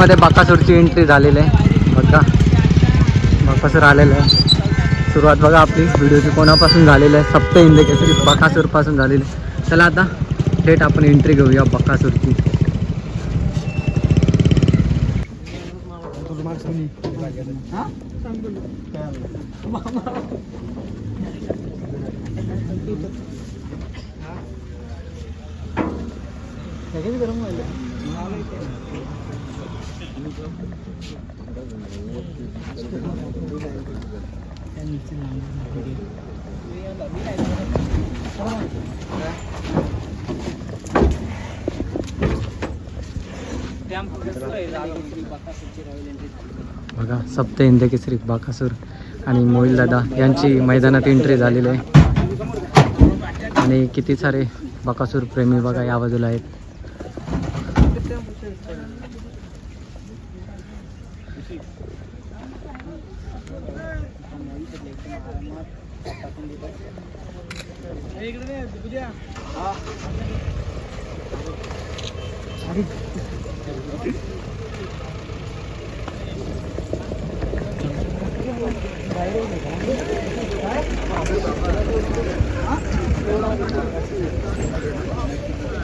मध्ये बकासूरची एंट्री झालेली आहे. बघा. बाकासूर आलेलं आहे. सुरुवात बघा आपली. व्हिडिओची कोणापासून झालेली आहे? सप्त हिंद केसरी बकासूरपासून झालेली आहे. चला आता थेट आपण एंट्री घेऊया बकासूरची. बघा सप्त हिंद केसरी बाकासूर आणि मोहिल दादा यांची मैदानात एंट्री झालेली आहे. आणि किती सारे बाकासूर प्रेमी बघा या बाजूला आहेत.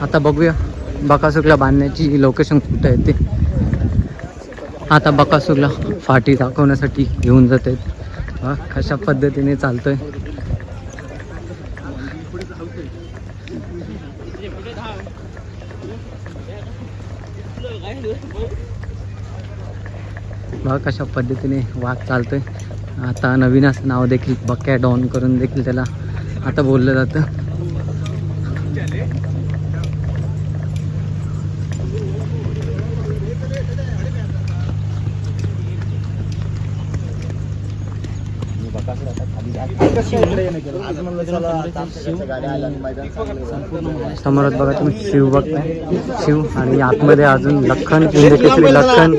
आता बघूया बकासूरला बांधण्याची लोकेशन कुठं आहे ते. आता बकासूरला फाटी दाखवण्यासाठी घेऊन जाते. हा, कशा पद्धतीने चालतोय? बघा कशा पद्धतीने वाघ चालतोय. आता नवीन असं नाव देखील बक्या डॉन करून देखील त्याला आता बोललं जातं. समोरात बघा तुम्ही शिव बघताय. शिव आणि आतमध्ये अजून लखन केसरी लखन.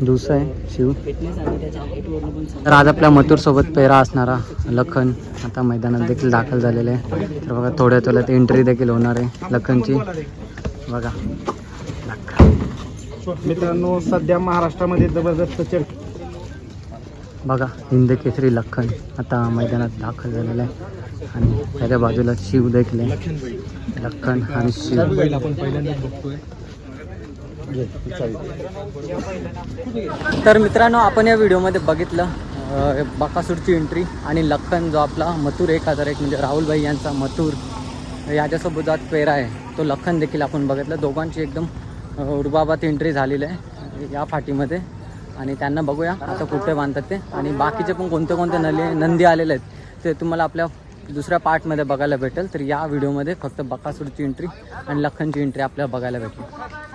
दुसरा आहे शिव. तर आज आपल्या मथुर सोबत पेरा असणारा लखन आता मैदानात देखील दाखल झालेला आहे. तर बघा थोड्याच वेळात एंट्री देखील होणार आहे लखनची. बघा. मित्रांनो सध्या महाराष्ट्रामध्ये जबरदस्त चर्चा. बघा हिंद केसरी लखन आता मैदानात दाखल झालेला आहे. आणि त्याच्या बाजूला शिव देखील. लखन आणि शिव. आपण पहिल्यांदाच बघतोय तर मित्रांनो आपण या व्हिडिओमध्ये बघितलं बकासूरची एंट्री आणि लखन जो आपला मथुर एक हजार एक म्हणजे राहुलभाई यांचा मथुर याच्यासोबत जो आज पेरा आहे. तो लखन देखील आपण बघितलं. दोघांची एकदम रुबाबात एंट्री झालेली आहे. या फाटीमध्ये. आणि त्यांना बघूया. आता कुठे बांधतात ते. आणि बाकीचे पण कोणते कोणते नले नंदी आलेले आहेत ते तुम्हाला आपल्या दुसऱ्या पार्टमध्ये बघायला भेटेल. तर या व्हिडिओमध्ये फक्त बकासूरची एंट्री आणि लखनची एंट्री आपल्याला बघायला भेटेल.